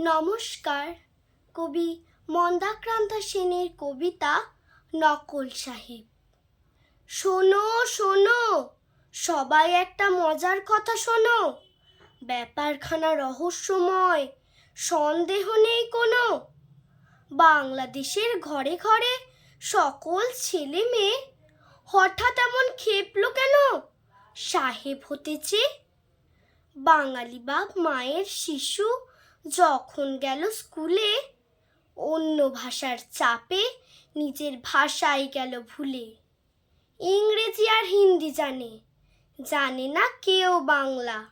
নমস্কার। কবি মন্দাক্রান্ত সেনের কবিতা নকল সাহেব। শোনো শোনো, সবাই একটা মজার কথা শোনো। ব্যাপারখানা রহস্যময়, সন্দেহ নেই কোনো। বাংলাদেশের ঘরে ঘরে সকল ছেলে মেয়ে হঠাৎ এমন খেপলো কেন? সাহেব হতেছে বাঙালি বাপ, মায়ের শিশু যখন গেল স্কুলে, অন্য ভাষার চাপে নিজের ভাষাই গেল ভুলে। ইংরেজি আর হিন্দি জানে জানে না কেউ বাংলা।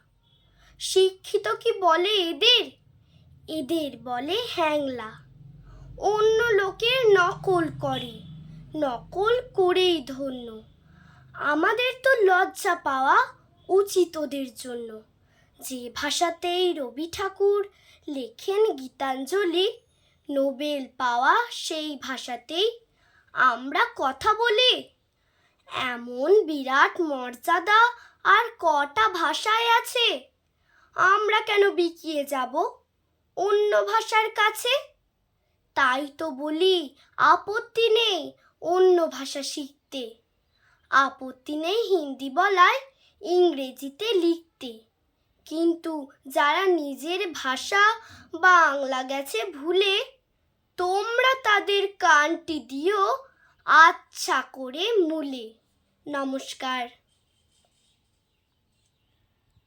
শিক্ষিত কি বলে এদের? এদের বলে হ্যাংলা। অন্য লোকের নকল করে, নকল করেই ধন্য। আমাদের তো লজ্জা পাওয়া উচিত ওদের জন্য। যে ভাষাতেই রবি ঠাকুর লেখেন গীতাঞ্জলি, নোবেল পাওয়া সেই ভাষাতেই আমরা কথা বলি। এমন বিরাট মর্যাদা আর কটা ভাষায় আছে। আমরা কেন বিকিয়ে যাব অন্য ভাষার কাছে? তাই তো বলি, আপত্তি নেই অন্য ভাষা শিখতে। আপত্তি নেই হিন্দি বলায় ইংরেজিতে লিখতে। কিন্তু যারা নিজের ভাষা বাংলা গেছে ভুলে, তোমরা তাদের কানটি দিও আচ্ছা করে মুলে। নমস্কার।